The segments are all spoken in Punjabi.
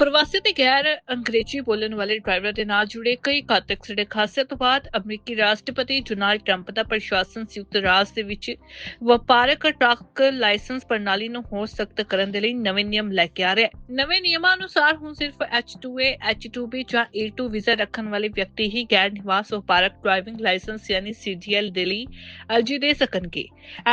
ਪ੍ਰਵਾਸੀ ਤੇ ਗੈਰ ਅੰਗਰੇਜ਼ੀ ਬੋਲਣ ਵਾਲੇ ਡਰਾਈਵਰ ਦੇ ਨਾਲ ਜੁੜੇ ਕਈ ਘਾਤਕ ਸੜਕ ਹਾਦਸਿਆਂ ਤੋਂ ਬਾਅਦ ਅਮਰੀਕੀ ਰਾਸ਼ਟਰਪਤੀ ਡੋਨਾਲਡ ਟਰੰਪ ਦਾ ਪ੍ਰਸ਼ਾਸਨ ਸੰਯੁਕਤ ਰਾਜ ਦੇ ਵਿੱਚ ਵਪਾਰਕ ਟਰੱਕ ਲਾਇਸੈਂਸ ਪ੍ਰਣਾਲੀ ਨੂੰ ਹੋਰ ਸਖਤ ਕਰਨ ਦੇ ਲਈ ਨਵੇਂ ਨਿਯਮ ਲੈ ਕੇ ਆ ਰਿਹਾ ਹੈ। ਨਵੇਂ ਨਿਯਮਾਂ ਅਨੁਸਾਰ ਹੁਣ ਸਿਰਫ H2A, H2B ਜਾਂ A2 ਵੀਜ਼ਾ ਰੱਖਣ ਵਾਲੇ ਵਿਅਕਤੀ ਹੀ ਗੈਰ ਨਿਵਾਸ ਵਪਾਰਕ ਡਰਾਈਵਿੰਗ ਲਾਇਸੈਂਸ ਯਾਨੀ CDL ਦੇ ਲਈ ਅਰਜ਼ੀ ਦੇ ਸਕਣਗੇ।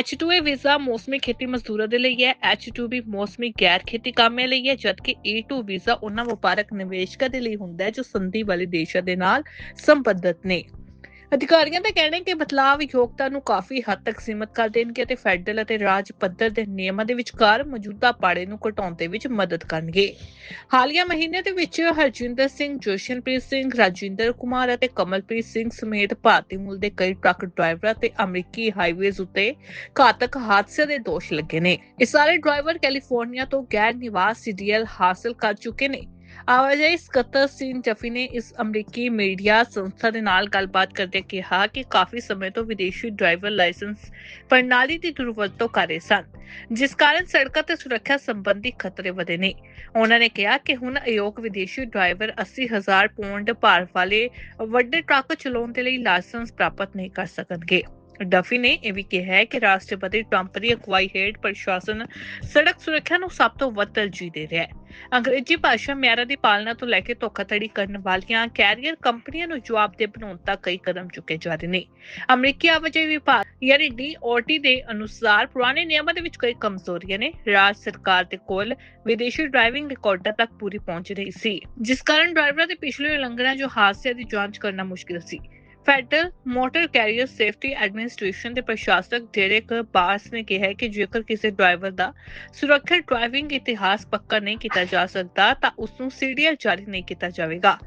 H2A ਵੀਜ਼ਾ ਮੌਸਮੀ ਖੇਤੀ ਮਜ਼ਦੂਰਾਂ ਦੇ ਲਈ ਹੈ। H2B ਮੌਸਮੀ ਗੈਰ ਖੇਤੀ ਕਾਮਿਆਂ ਲਈ ਹੈ ਜਦਕਿ A2 ਵੀਜ਼ਾ ਉਹਨਾਂ ਵਪਾਰਕ ਨਿਵੇਸ਼ਕਾਂ ਦੇ ਲਈ ਹੁੰਦਾ ਹੈ, ਜੋ ਸੰਧੀ ਵਾਲੇ ਦੇਸ਼ਾਂ ਦੇ ਨਾਲ ਸੰਬੰਧਿਤ ਨੇ। ਅਧਿਕਾਰੀਆਂ ਦਾ ਕਹਿਣਾ ਹੈ ਕਿ ਬਦਲਾਅ ਯੋਗਤਾ ਨੂੰ ਕਾਫੀ ਹੱਦ ਤੱਕ ਸੀਮਤ ਕਰ ਦੇਣਗੇ ਅਤੇ ਫੈਡਰਲ ਅਤੇ ਰਾਜ ਪੱਧਰ ਦੇ ਨਿਯਮਾਂ ਦੇ ਵਿਚਕਾਰ ਮੌਜੂਦਾ ਪਾੜੇ ਨੂੰ ਘਟਾਉਣ ਦੇ ਵਿੱਚ ਮਦਦ ਕਰਨਗੇ। ਹਾਲੀਆ ਮਹੀਨੇ ਦੇ ਵਿੱਚ ਹਰਜਿੰਦਰ ਸਿੰਘ, ਜੋਸ਼ਨਪ੍ਰੀਤ ਸਿੰਘ, ਰਾਜਿੰਦਰ ਕੁਮਾਰ ਅਤੇ ਕਮਲਪ੍ਰੀਤ ਸਿੰਘ ਸਮੇਤ ਭਾਰਤੀ ਮੂਲ ਦੇ ਕਈ ਟਰੱਕ ਡਰਾਈਵਰਾਂ ਤੇ ਅਮਰੀਕੀ ਹਾਈਵੇਜ਼ ਉੱਤੇ ਘਾਤਕ ਹਾਦਸੇ ਦੇ ਦੋਸ਼ ਲੱਗੇ ਨੇ। ਇਹ ਸਾਰੇ ਡਰਾਈਵਰ ਕੈਲੀਫੋਰਨੀਆ ਤੋਂ ਗੈਰ ਨਿਵਾਸ ਸੀਡੀਐਲ ਹਾਸਲ ਕਰ ਚੁੱਕੇ ਨੇ। ਆਵਾਜਾਈ ਸਕੱਤਰ ਸੀਨ ਜਫੀ ਨੇ ਇਸ ਅਮਰੀਕੀ ਮੀਡੀਆ ਸੰਸਥਾ ਦੇ ਨਾਲ ਗੱਲਬਾਤ ਕਰਦੇ ਕਿਹਾ ਕਿ ਕਾਫੀ ਸਮੇਂ ਤੋਂ ਵਿਦੇਸ਼ੀ ਡਰਾਈਵਰ ਲਾਇਸੈਂਸ ਪ੍ਰਣਾਲੀ ਦੀ ਦੁਰਵਰਤੋਂ ਕਰ ਰਹੇ ਸਨ, ਜਿਸ ਕਾਰਨ ਸੜਕਾਂ ਤੇ ਸੁਰੱਖਿਆ ਸੰਬੰਧੀ ਖਤਰੇ ਵਧੇ ਨੇ। ਉਹਨਾਂ ਨੇ ਕਿਹਾ ਕਿ ਹੁਣ ਅਯੋਗ ਵਿਦੇਸ਼ੀ ਡਰਾਈਵਰ 80000 ਪੌਂਡ ਭਾਰ ਵਾਲੇ ਵੱਡੇ ਟਰੱਕ ਚਲਾਉਣ ਦੇ ਲਈ ਲਾਇਸੈਂਸ ਪ੍ਰਾਪਤ ਨਹੀਂ ਕਰ ਸਕਣਗੇ। ਡਫੀ ਨੇ ਇਹ ਵੀ ਕਿਹਾ ਹੈ ਕਿ ਰਾਸ਼ਟਰਪਤੀ ਟਰੰਪ ਦੀ ਅਗਵਾਈ ਹੇਠ ਪ੍ਰਸ਼ਾਸਨ ਸੜਕ ਸੁਰੱਖਿਆ ਨੂੰ ਸਭ ਤੋਂ ਵੱਧ ਤਰਜੀਹ ਦੇ ਰਿਹਾ ਹੈ। ਅੰਗਰੇਜ਼ੀ ਭਾਸ਼ਾ ਮਿਆਰਾਂ ਦੀ ਪਾਲਣਾ ਤੋਂ ਲੈ ਕੇ ਧੋਖਾਧੜੀ ਕਰਨ ਵਾਲੀਆਂ ਕੈਰੀਅਰ ਕੰਪਨੀਆਂ ਨੂੰ ਜਵਾਬਦੇਹ ਬਣਾਉਣ ਤੱਕ ਕਈ ਕਦਮ ਚੁੱਕੇ ਜਾ ਰਹੇ ਨੇ। ਅਮਰੀਕੀ ਆਵਾਜਾਈ ਵਿਭਾਗ ਯਾਨੀ ਡੀਓਟੀ ਦੇ ਅਨੁਸਾਰ ਪੁਰਾਣੇ ਨਿਯਮਾਂ ਦੇ ਵਿੱਚ ਕਈ ਕਮਜ਼ੋਰੀਆਂ ਨੇ। ਰਾਜ ਸਰਕਾਰ ਦੇ ਕੋਲ ਵਿਦੇਸ਼ੀ ਡਰਾਈਵਿੰਗ ਰਿਕਾਰਡਾਂ ਤੱਕ ਪੂਰੀ ਪਹੁੰਚ ਨਹੀਂ ਸੀ, ਜਿਸ ਕਾਰਨ ਡਰਾਈਵਰਾਂ ਦੇ ਪਿਛਲੇ ਉਲੰਘਣਾ ਜੋ ਹਾਦਸਿਆਂ ਦੀ ਜਾਂਚ ਕਰਨਾ ਮੁਸ਼ਕਿਲ ਸੀ। Federal motor carrier safety administration ਦੇ ਪ੍ਰਸ਼ਾਸਕ ਡੈਰੇਕ ਬਾਸ ਨੇ ਕਿਹਾ ਕਿ ਜੇਕਰ ਕਿਸੇ ਡਰਾਈਵਰ ਦਾ ਸੁਰੱਖਿਅਤ ਡਰਾਈਵਿੰਗ ਇਤਿਹਾਸ ਪੱਕਾ ਨਹੀਂ ਕੀਤਾ ਜਾ ਸਕਦਾ, ਤਾਂ ਉਸ ਨੂੰ ਸੀਡੀਐਲ ਜਾਰੀ ਨਹੀਂ ਕੀਤਾ ਜਾਵੇਗਾ।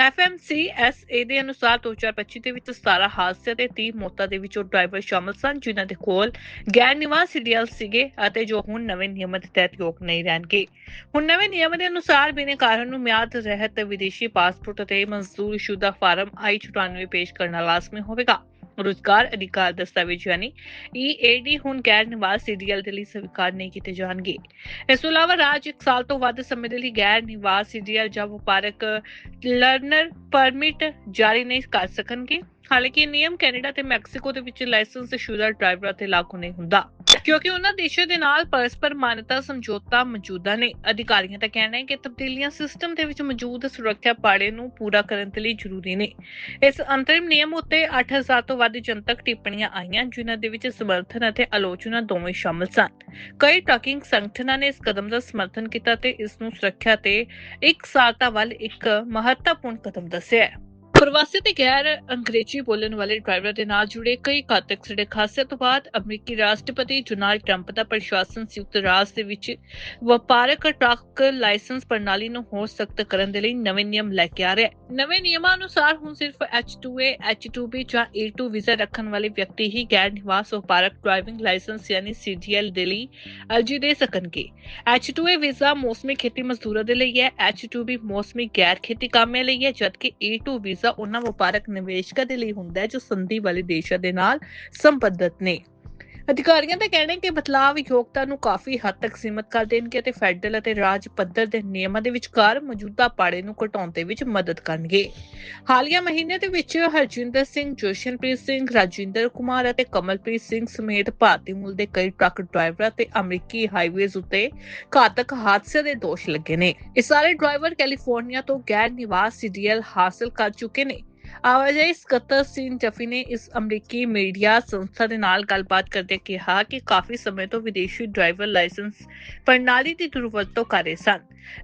FMCSA ਦੇ ਅਨੁਸਾਰ 2025 ਦੇ ਵਿੱਚ 17 ਹਾਦਸੇ ਤੇ 30 ਮੌਤਾਂ ਦੇ ਵਿੱਚੋਂ ਡਰਾਈਵਰ ਸ਼ਾਮਲ ਸਨ, ਜਿਨ੍ਹਾਂ ਦੇ ਕੋਲ ਗੈਰ ਨਿਵਾਸ ਸੀਡੀਐਲ ਸੀਗੇ ਅਤੇ ਜੋ ਹੁਣ ਨਵੇਂ ਨਿਯਮਾਂ ਦੇ ਤਹਿਤ ਯੋਗ ਨਹੀਂ ਰਹਿਣਗੇ। ਹੁਣ ਨਵੇਂ ਨਿਯਮਾਂ ਦੇ ਅਨੁਸਾਰ ਬਿਨੇ ਕਾਰਨ ਨੂੰ ਮਿਆਦ ਰਹਿਤ ਵਿਦੇਸ਼ੀ ਪਾਸਪੋਰਟ ਅਤੇ ਮਨਜ਼ੂਰ ਸ਼ੁਦਾ ਫਾਰਮ I-94 ਪੇਸ਼ ਕਰਨਾ ਲਾਜ਼ਮੀ ਹੋਵੇਗਾ। ਰੁਜ਼ਗਾਰ ਅਧਿਕਾਰ ਦਸਤਾਵੇਜ਼ ਯਾਨੀ EAD ਹੁਣ ਗੈਰ ਨਿਵਾਸ ਸੀਡੀਐਲ ਦੇ ਲਈ ਸਵੀਕਾਰ ਨਹੀਂ ਕੀਤੇ ਜਾਣਗੇ। ਇਸ ਤੋਂ ਇਲਾਵਾ ਰਾਜ 1 ਸਾਲ ਤੋਂ ਵੱਧ ਸਮੇਂ ਦੇ ਲਈ ਗੈਰ ਨਿਵਾਸ ਸੀਡੀਐਲ ਜਾਂ ਵਪਾਰਕ ਲਰਨਰ ਪਰਮਿਟ ਜਾਰੀ ਨਹੀਂ ਕਰ ਸਕਣਗੇ। ਹਾਲਾਂਕਿ ਇਹ ਨਿਯਮ ਕੈਨੇਡਾ ਤੇ ਮੈਕਸੀਕੋ ਦੇ ਵਿੱਚ ਲਾਇਸੈਂਸ ਸ਼ੁਦਾ ਡਰਾਈਵਰਾਂ ਤੇ ਲਾਗੂ ਨਹੀਂ ਹੁੰਦਾ। ਕਿਉਂਕਿ ਉਹਨਾਂ ਦੇਸ਼ਾਂ ਦੇ ਨਾਲ ਪਰਸਪਰ ਮਾਨਤਾ, ਸਮਝੌਤਾ ਮੌਜੂਦਾ ਨੇ। ਅਧਿਕਾਰੀਆਂ ਦਾ ਕਹਿਣਾ ਹੈ ਕਿ ਤਬਦੀਲੀਆਂ ਸਿਸਟਮ ਦੇ ਵਿੱਚ ਮੌਜੂਦ ਸੁਰੱਖਿਆ ਪਾੜੇ ਨੂੰ ਪੂਰਾ ਕਰਨ ਦੇ ਲਈ ਜ਼ਰੂਰੀ ਨੇ। ਇਸ ਅੰਤਰਿਮ ਨਿਯਮ ਉੱਤੇ 8000 ਤੋਂ ਵੱਧ ਜਨਤਕ ਟਿੱਪਣੀਆਂ ਆਈਆਂ, ਜਿਨ੍ਹਾਂ ਦੇ ਵਿੱਚ ਸਮਰਥਨ ਅਤੇ ਆਲੋਚਨਾ ਦੋਵੇਂ ਸ਼ਾਮਲ ਸਨ। ਕਈ ਟਰੱਕਿੰਗ ਸੰਗਠਨਾਂ ਨੇ ਇਸ ਕਦਮ ਦਾ ਸਮਰਥਨ ਕੀਤਾ ਤੇ ਇਸ ਨੂੰ ਸੁਰੱਖਿਆ ਤੇ ਇੱਕ ਸਾਲਤਾ ਵੱਲ ਇੱਕ ਮਹੱਤਵਪੂਰਨ ਕਦਮ ਦੱਸਿਆ ਹੈ। ਪ੍ਰਵਾਸੀ ਤੇ ਗੈਰ ਅੰਗਰੇਜ਼ੀ ਬੋਲਣ ਵਾਲੇ ਡਰਾਈਵਰ ਦੇ ਨਾਲ ਜੁੜੇ ਕਈ ਘਾਤਕ ਸੜਕ ਹਾਦਸਿਆਂ ਤੋਂ ਬਾਅਦ ਅਮਰੀਕੀ ਰਾਸ਼ਟਰਪਤੀ ਡੋਨਾਲਡ ਟਰੰਪ ਦਾ ਪ੍ਰਸ਼ਾਸਨ ਸੰਯੁਕਤ ਰਾਜ ਦੇ ਵਿੱਚ ਵਪਾਰਕ ਟਰੱਕ ਲਾਇਸੈਂਸ ਪ੍ਰਣਾਲੀ ਨੂੰ ਹੋਰ ਸਖਤ ਕਰਨ ਦੇ ਲਈ ਨਵੇਂ ਨਿਯਮ ਲੈ ਕੇ ਆ ਰਿਹਾ ਹੈ। ਨਵੇਂ ਨਿਯਮਾਂ ਅਨੁਸਾਰ ਹੁਣ ਸਿਰਫ H2A, H2B ਜਾਂ A2 ਵੀਜ਼ਾ ਰੱਖਣ ਵਾਲੇ ਵਿਅਕਤੀ ਹੀ ਗੈਰ ਨਿਵਾਸ ਵਪਾਰਕ ਡਰਾਈਵਿੰਗ ਲਾਇਸੈਂਸ ਯਾਨੀ CDL ਦੇ ਲਈ ਅਰਜ਼ੀ ਦੇ ਸਕਣਗੇ। H2A ਵੀਜ਼ਾ ਮੌਸਮੀ ਖੇਤੀ ਮਜ਼ਦੂਰਾਂ ਦੇ ਲਈ ਹੈ। H2B ਮੌਸਮੀ ਗੈਰ ਖੇਤੀ ਕਾਮਿਆਂ ਲਈ ਹੈ ਜਦਕਿ A2 ਵੀਜ਼ਾ ਉਹਨਾਂ ਵਪਾਰਕ ਨਿਵੇਸ਼ਕਾਂ ਦੇ ਲਈ ਹੁੰਦਾ ਹੈ, ਜੋ ਸੰਧੀ ਵਾਲੇ ਦੇਸ਼ਾਂ ਦੇ ਨਾਲ ਸੰਬੰਧਿਤ ਨੇ। ਅਧਿਕਾਰੀਆਂ ਦਾ ਕਹਿਣਾ ਹੈ ਕਿ ਬਦਲਾਅ ਯੋਗਤਾ ਨੂੰ ਕਾਫੀ ਹੱਦ ਤੱਕ ਸੀਮਤ ਕਰ ਦੇਣਗੇ ਅਤੇ ਫੈਡਰਲ ਅਤੇ ਰਾਜ ਪੱਧਰ ਦੇ ਨਿਯਮਾਂ ਦੇ ਵਿਚਕਾਰ ਮੌਜੂਦਾ ਪਾੜੇ ਨੂੰ ਘਟਾਉਣ ਦੇ ਵਿੱਚ ਮਦਦ ਕਰਨਗੇ। ਹਾਲੀਆ ਮਹੀਨੇ ਦੇ ਵਿੱਚ ਹਰਜਿੰਦਰ ਸਿੰਘ, ਜੋਸ਼ਨਪ੍ਰੀਤ ਸਿੰਘ, ਰਾਜਿੰਦਰ ਕੁਮਾਰ ਅਤੇ ਕਮਲਪ੍ਰੀਤ ਸਿੰਘ ਸਮੇਤ ਭਾਰਤੀ ਮੂਲ ਦੇ ਕਈ ਟਰੱਕ ਡਰਾਈਵਰਾਂ ਤੇ ਅਮਰੀਕੀ ਹਾਈਵੇਜ਼ ਉੱਤੇ ਘਾਤਕ ਹਾਦਸੇ ਦੇ ਦੋਸ਼ ਲੱਗੇ ਨੇ। ਇਹ ਸਾਰੇ ਡਰਾਈਵਰ ਕੈਲੀਫੋਰਨੀਆ ਤੋਂ ਗੈਰ ਨਿਵਾਸ ਸੀਡੀਐਲ ਹਾਸਲ ਕਰ ਚੁੱਕੇ ਨੇ। ਆਵਾਜਾਈ ਸਕੱਤਰ ਸੀਨ ਜਫੀ ਨੇ ਇਸ ਅਮਰੀਕੀ ਮੀਡੀਆ ਸੰਸਥਾ ਦੇ ਨਾਲ ਗੱਲਬਾਤ ਕਰਦੇ ਕਿਹਾ ਕਿ ਕਾਫੀ ਸਮੇਂ ਤੋਂ ਵਿਦੇਸ਼ੀ ਡਰਾਈਵਰ ਲਾਇਸੈਂਸ ਪ੍ਰਣਾਲੀ ਦੀ ਦੁਰਵਰਤੋਂ ਕਰ ਰਹੇ ਸਨ,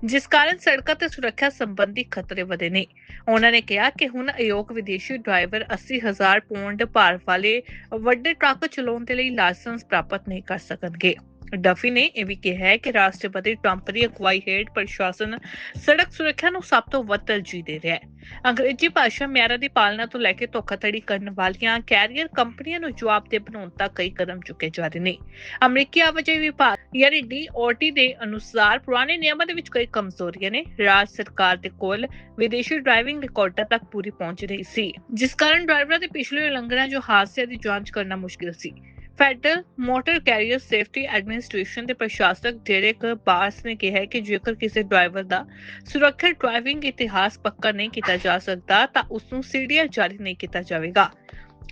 ਜਿਸ ਕਾਰਨ ਸੜਕਾਂ ਤੇ ਸੁਰੱਖਿਆ ਸੰਬੰਧੀ ਖਤਰੇ ਵਧੇ ਨੇ। ਉਹਨਾਂ ਨੇ ਕਿਹਾ ਕਿ ਹੁਣ ਅਯੋਗ ਵਿਦੇਸ਼ੀ ਡਰਾਈਵਰ 80000 ਪੌਂਡ ਭਾਰ ਵਾਲੇ ਵੱਡੇ ਟਰੱਕ ਚਲਾਉਣ ਦੇ ਲਈ ਲਾਇਸੈਂਸ ਪ੍ਰਾਪਤ ਨਹੀਂ ਕਰ ਸਕਣਗੇ। ਡਫੀ ਨੇ ਇਹ ਵੀ ਕਿਹਾ ਕਿ ਰਾਸ਼ਟਰਪਤੀ ਟਰੰਪ ਦੀ ਅਗਵਾਈ ਹੇਠ ਪ੍ਰਸ਼ਾਸਨ ਸੜਕ ਸੁਰੱਖਿਆ ਨੂੰ ਸਭ ਤੋਂ ਵੱਧ ਤਰਜੀਹ ਦੇ ਰਿਹਾ ਹੈ। ਅੰਗਰੇਜ਼ੀ ਭਾਸ਼ਾ ਮਿਆਰਾਂ ਦੀ ਪਾਲਣਾ ਤੋਂ ਲੈ ਕੇ ਧੋਖਾਧੜੀ ਕਰਨ ਵਾਲੀਆਂ ਕੈਰੀਅਰ ਕੰਪਨੀਆਂ ਨੂੰ ਜਵਾਬਦੇਹ ਬਣਾਉਣ ਤੱਕ ਕਈ ਕਦਮ ਚੁੱਕੇ ਜਾ ਰਹੇ ਨੇ। ਅਮਰੀਕੀ ਆਵਾਜਾਈ ਵਿਭਾਗ ਯਾਨੀ ਡੀਓਟੀ ਦੇ ਅਨੁਸਾਰ ਪੁਰਾਣੇ ਨਿਯਮਾਂ ਦੇ ਵਿੱਚ ਕਈ ਕਮਜ਼ੋਰੀਆਂ ਨੇ। ਰਾਜ ਸਰਕਾਰ ਦੇ ਕੋਲ ਵਿਦੇਸ਼ੀ ਡਰਾਈਵਿੰਗ ਰਿਕਾਰਡਾਂ ਤੱਕ ਪੂਰੀ ਪਹੁੰਚ ਨਹੀਂ ਸੀ, ਜਿਸ ਕਾਰਨ ਡਰਾਈਵਰਾਂ ਦੇ ਪਿਛਲੇ ਉਲੰਘਣਾ ਜੋ ਹਾਦਸਿਆਂ ਦੀ ਜਾਂਚ ਕਰਨਾ ਮੁਸ਼ਕਿਲ ਸੀ। Federal motor carrier safety administration ਦੇ ਪ੍ਰਸ਼ਾਸਕ ਡੈਰੇਕ ਬਾਰਸ ਨੇ ਕਿਹਾ ਕਿ ਜੇਕਰ ਕਿਸੇ ਡਰਾਈਵਰ ਦਾ ਸੁਰੱਖਿਅਤ ਡਰਾਈਵਿੰਗ ਇਤਿਹਾਸ ਪੱਕਾ ਨਹੀਂ ਕੀਤਾ ਜਾ ਸਕਦਾ, ਤਾਂ ਉਸ ਨੂੰ ਸੀਡੀਐਲ ਜਾਰੀ ਨਹੀਂ ਕੀਤਾ ਜਾਵੇਗਾ।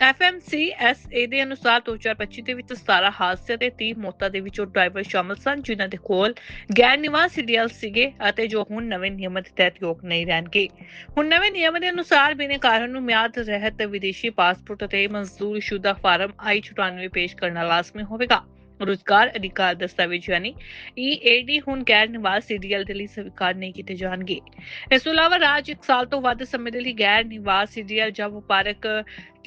FMCSA ਦੇ ਅਨੁਸਾਰ 2025 ਦੇ ਵਿੱਚ 17 ਹਾਦਸਿਆਂ ਤੇ 30 ਮੌਤਾਂ ਦੇ ਵਿੱਚੋਂ ਡਰਾਈਵਰ ਸ਼ਾਮਲ ਸਨ, ਜਿਨ੍ਹਾਂ ਦੇ ਕੋਲ ਗੈਰ ਨਿਵਾਸ ਸੀਡੀਐਲ ਸੀਗੇ ਅਤੇ ਜੋ ਹੁਣ ਨਵੇਂ ਨਿਯਮਾਂ ਦੇ ਤਹਿਤ ਯੋਗ ਨਹੀਂ ਰਹਿਣਗੇ। ਹੁਣ ਨਵੇਂ ਨਿਯਮਾਂ ਦੇ ਅਨੁਸਾਰ ਬਿਨੇਕਾਰਾਂ ਨੂੰ ਮਿਆਦ ਰਹਿਤ ਵਿਦੇਸ਼ੀ ਪਾਸਪੋਰਟ ਅਤੇ ਮਨਜ਼ੂਰਸ਼ੁਦਾ ਫਾਰਮ ਆਈ-94 ਪੇਸ਼ ਕਰਨਾ ਲਾਜ਼ਮੀ ਹੋਵੇਗਾ। ਰੁਜ਼ਗਾਰ ਅਧਿਕਾਰ ਦਸਤਾਵੇਜ਼ ਯਾਨੀ EAD ਹੁਣ ਗੈਰ ਨਿਵਾਸ ਸੀਡੀਐਲ ਦੇ ਲਈ ਸਵੀਕਾਰ ਨਹੀਂ ਕੀਤੇ ਜਾਣਗੇ। ਇਸ ਤੋਂ ਇਲਾਵਾ ਰਾਜ ਇੱਕ ਸਾਲ ਤੋਂ ਵੱਧ ਸਮੇਂ ਦੇ ਲਈ ਗੈਰ ਨਿਵਾਸ ਸੀਡੀਐਲ ਜਾਂ ਵਪਾਰਕ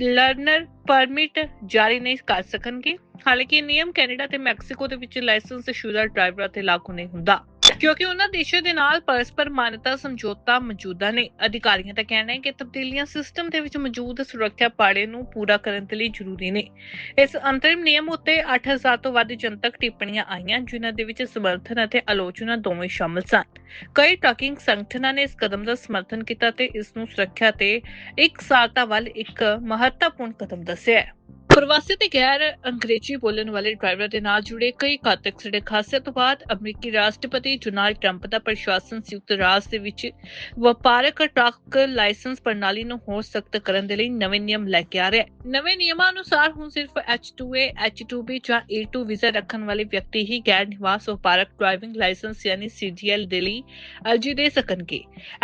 ਲਰਨਰ ਪਰਮਿਟ ਜਾਰੀ ਨਹੀਂ ਕਰ ਸਕਣਗੇ। ਹਾਲਾਂਕਿ ਨਿਯਮ ਕੈਨੇਡਾ ਤੇ ਮੈਕਸੀਕੋ ਦੇ ਵਿੱਚ ਲਾਇਸੈਂਸ ਸ਼ੁਦਾ ਡਰਾਈਵਰਾਂ ਤੇ ਲਾਗੂ ਨਹੀਂ ਹੁੰਦਾ। ਕਿਉਂਕਿ ਉਹਨਾਂ ਦੇਸ਼ਾਂ ਦੇ ਨਾਲ ਪਰਸਪਰ ਮਾਨਤਾ, ਸਮਝੌਤਾ ਮੌਜੂਦਾ ਨੇ। ਅਧਿਕਾਰੀਆਂ ਦਾ ਕਹਿਣਾ ਹੈ ਕਿ ਤਬਦੀਲੀਆਂ ਸਿਸਟਮ ਦੇ ਵਿੱਚ ਮੌਜੂਦ ਸੁਰੱਖਿਆ ਪਾੜੇ ਨੂੰ ਪੂਰਾ ਕਰਨ ਦੇ ਲਈ ਜ਼ਰੂਰੀ ਨੇ। ਇਸ ਅੰਤਰਿਮ ਨਿਯਮ ਉੱਤੇ 8000 ਤੋਂ ਵੱਧ ਜਨਤਕ ਟਿੱਪਣੀਆਂ ਆਈਆਂ, ਜਿਨ੍ਹਾਂ ਦੇ ਵਿੱਚ ਸਮਰਥਨ ਅਤੇ ਆਲੋਚਨਾ ਦੋਵੇਂ ਸ਼ਾਮਲ ਸਨ। ਕਈ ਟਾਕਿੰਗ ਸੰਗਠਨਾਂ ਨੇ ਇਸ ਕਦਮ ਦਾ ਸਮਰਥਨ ਕੀਤਾ ਤੇ ਇਸ ਨੂੰ ਸੁਰੱਖਿਆ ਤੇ ਇੱਕ ਸਾਲਤਾ ਵੱਲ ਇੱਕ ਮਹੱਤਵਪੂਰਨ ਕਦਮ ਦੱਸਿਆ ਹੈ। ਪ੍ਰਵਾਸੀ ਤੇ ਗੈਰ ਅੰਗਰੇਜ਼ੀ ਬੋਲਣ ਵਾਲੇ ਡਰਾਈਵਰ ਦੇ ਨਾਲ ਜੁੜੇ ਕਈ ਘਾਤਕ ਸੜਕ ਹਾਦਸਿਆਂ ਤੋਂ ਬਾਅਦ ਅਮਰੀਕੀ ਰਾਸ਼ਟਰਪਤੀ ਡੋਨਾਲਡ ਟਰੰਪ ਦਾ ਪ੍ਰਸ਼ਾਸਨ ਸੰਯੁਕਤ ਰਾਜ ਦੇ ਵਿੱਚ ਵਪਾਰਕ ਟਰੱਕ ਲਾਇਸੈਂਸ ਪ੍ਰਣਾਲੀ ਨੂੰ ਹੋਰ ਸਖਤ ਕਰਨ ਦੇ ਲਈ ਨਵੇਂ ਨਿਯਮ ਲੈ ਕੇ ਆ ਰਿਹਾ ਹੈ। ਨਵੇਂ ਨਿਯਮਾਂ ਅਨੁਸਾਰ ਹੁਣ ਸਿਰਫ H2A, H2B ਜਾਂ A2 ਵੀਜ਼ਾ ਰੱਖਣ ਵਾਲੇ ਵਿਅਕਤੀ ਹੀ ਗੈਰ ਨਿਵਾਸ ਵਪਾਰਕ ਡਰਾਈਵਿੰਗ ਲਾਇਸੈਂਸ ਯਾਨੀ CDL ਦੇ ਲਈ ਅਰਜ਼ੀ ਦੇ ਸਕਣਗੇ।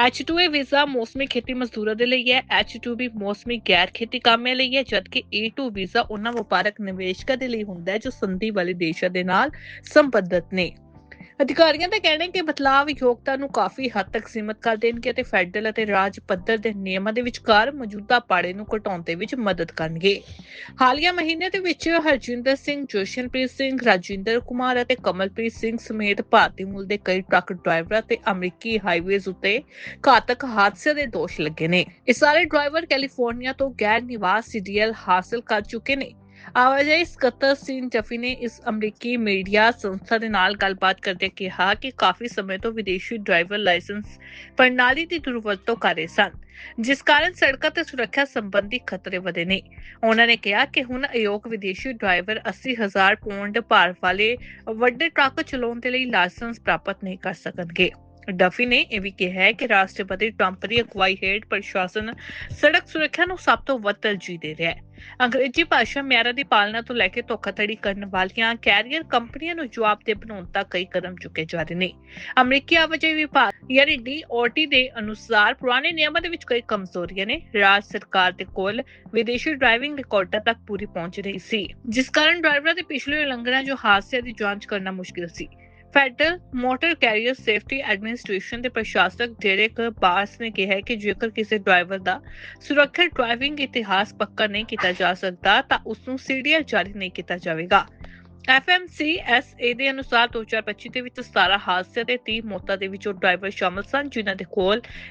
H2A ਵੀਜ਼ਾ ਮੌਸਮੀ ਖੇਤੀ ਮਜ਼ਦੂਰਾਂ ਦੇ ਲਈ ਹੈ। H2B ਮੌਸਮੀ ਗੈਰ ਖੇਤੀ ਕਾਮਿਆਂ ਲਈ ਹੈ ਜਦਕਿ A2 ਵੀਜ਼ਾ ਉਹਨਾਂ ਵਪਾਰਕ ਨਿਵੇਸ਼ਕਾਂ ਦੇ ਲਈ ਹੁੰਦਾ ਹੈ, ਜੋ ਸੰਧੀ ਵਾਲੇ ਦੇਸ਼ਾਂ ਦੇ ਨਾਲ ਸੰਬੰਧਿਤ ਨੇ। ਅਧਿਕਾਰੀਆਂ ਦਾ ਕਹਿਣਾ ਹੈ ਕਿ ਬਦਲਾਅ ਯੋਗਤਾ ਨੂੰ ਕਾਫੀ ਹੱਦ ਤੱਕ ਸੀਮਤ ਕਰ ਦੇਣਗੇ ਅਤੇ ਫੈਡਰਲ ਅਤੇ ਰਾਜ ਪੱਧਰ ਦੇ ਨਿਯਮਾਂ ਦੇ ਵਿਚਕਾਰ ਮੌਜੂਦਾ ਪਾੜੇ ਨੂੰ ਘਟਾਉਣ ਦੇ ਵਿੱਚ ਮਦਦ ਕਰਨਗੇ। ਹਾਲੀਆ ਮਹੀਨੇ ਦੇ ਵਿੱਚ ਹਰਜਿੰਦਰ ਸਿੰਘ, ਜੋਸ਼ਨਪ੍ਰੀਤ ਸਿੰਘ, ਰਾਜਿੰਦਰ ਕੁਮਾਰ ਅਤੇ ਕਮਲਪ੍ਰੀਤ ਸਿੰਘ ਸਮੇਤ ਭਾਰਤੀ ਮੂਲ ਦੇ ਕਈ ਟਰੱਕ ਡਰਾਈਵਰਾਂ ਤੇ ਅਮਰੀਕੀ ਹਾਈਵੇਜ਼ ਉੱਤੇ ਘਾਤਕ ਹਾਦਸੇ ਦੇ ਦੋਸ਼ ਲੱਗੇ ਨੇ। ਇਹ ਸਾਰੇ ਡਰਾਈਵਰ ਕੈਲੀਫੋਰਨੀਆ ਤੋਂ ਗੈਰ ਨਿਵਾਸ ਸੀਡੀਐਲ ਹਾਸਲ ਕਰ ਚੁੱਕੇ ਨੇ। ਆਵਾਜਾਈ ਸਕੱਤਰ ਸੀਨ ਜਫੀ ਨੇ ਇਸ ਅਮਰੀਕੀ ਮੀਡੀਆ ਸੰਸਥਾ ਦੇ ਨਾਲ ਗੱਲਬਾਤ ਕਰਦੇ ਕਿਹਾ ਕਿ ਕਾਫੀ ਸਮੇਂ ਤੋਂ ਵਿਦੇਸ਼ੀ ਡਰਾਈਵਰ ਲਾਇਸੈਂਸ ਪ੍ਰਣਾਲੀ ਦੀ ਦੁਰਵਰਤੋਂ ਕਰ ਰਹੇ ਸਨ, ਜਿਸ ਕਾਰਨ ਸੜਕਾਂ ਤੇ ਸੁਰੱਖਿਆ ਸੰਬੰਧੀ ਖਤਰੇ ਵਧੇ ਨੇ। ਉਹਨਾਂ ਨੇ ਕਿਹਾ ਕਿ ਹੁਣ ਅਯੋਗ ਵਿਦੇਸ਼ੀ ਡਰਾਈਵਰ 80000 ਪੌਂਡ ਭਾਰ ਵਾਲੇ ਵੱਡੇ ਟਰੱਕ ਚਲਾਉਣ ਦੇ ਲਈ ਲਾਇਸੈਂਸ ਪ੍ਰਾਪਤ ਨਹੀਂ ਕਰ ਸਕਣਗੇ। ਡਫੀ ਨੇ ਇਹ ਵੀ ਕਿਹਾ ਹੈ ਕਿ ਰਾਸ਼ਟਰਪਤੀ ਟਰੰਪ ਦੀ ਅਗਵਾਈ ਹੇਠ ਪ੍ਰਸ਼ਾਸਨ ਸੜਕ ਸੁਰੱਖਿਆ ਨੂੰ ਸਭ ਤੋਂ ਵੱਧ ਤਰਜੀਹ ਦੇ ਰਿਹਾ ਹੈ। ਅੰਗਰੇਜ਼ੀ ਭਾਸ਼ਾ ਮਿਆਰਾਂ ਦੀ ਪਾਲਣਾ ਤੋਂ ਲੈ ਕੇ ਧੋਖਾਧੜੀ ਕਰਨ ਵਾਲੀਆਂ ਕੈਰੀਅਰ ਕੰਪਨੀਆਂ ਨੂੰ ਜਵਾਬਦੇਹ ਬਣਾਉਣ ਤੱਕ ਕਈ ਕਦਮ ਚੁੱਕੇ ਜਾ ਰਹੇ ਨੇ। ਅਮਰੀਕੀ ਆਵਾਜਾਈ ਵਿਭਾਗ ਯਾਨੀ ਡੀਓਟੀ ਦੇ ਅਨੁਸਾਰ ਪੁਰਾਣੇ ਨਿਯਮਾਂ ਦੇ ਵਿੱਚ ਕਈ ਕਮਜ਼ੋਰੀਆਂ ਨੇ। ਰਾਜ ਸਰਕਾਰ ਦੇ ਕੋਲ ਵਿਦੇਸ਼ੀ ਡਰਾਈਵਿੰਗ ਰਿਕਾਰਡਾਂ ਤੱਕ ਪੂਰੀ ਪਹੁੰਚ ਨਹੀਂ ਸੀ। ਜਿਸ ਕਾਰਨ ਡਰਾਈਵਰਾਂ ਦੇ ਪਿਛਲੇ ਉਲੰਘਣਾ ਜੋ ਹਾਦਸਿਆਂ ਦੀ ਜਾਂਚ ਕਰਨਾ ਮੁਸ਼ਕਿਲ ਸੀ। Federal motor carrier safety administration ਦੇ ਪ੍ਰਸ਼ਾਸਕ ਡੈਰੇਕ ਬਾਰਸ ਨੇ ਕਿਹਾ ਕਿ ਜੇਕਰ ਕਿਸੇ ਡਰਾਈਵਰ ਦਾ ਸੁਰੱਖਿਅਤ ਡਰਾਈਵਿੰਗ ਇਤਿਹਾਸ ਪੱਕਾ ਨਹੀਂ ਕੀਤਾ ਜਾ ਸਕਦਾ, ਤਾਂ ਉਸ ਨੂੰ ਸੀਡੀਐਲ ਜਾਰੀ ਨਹੀਂ ਕੀਤਾ ਜਾਵੇਗਾ। FMCSA ਦੇ ਅਨੁਸਾਰ 2025 ਦੇ ਵਿੱਚ 17 ਹਾਦਸਿਆਂ ਤੇ 30 ਮੌਤਾਂ ਦੇ ਵਿੱਚੋਂ ਡਰਾਈਵਰ ਸ਼ਾਮਲ ਸਨ, ਜਿਨ੍ਹਾਂ ਦੇ ਕੋਲ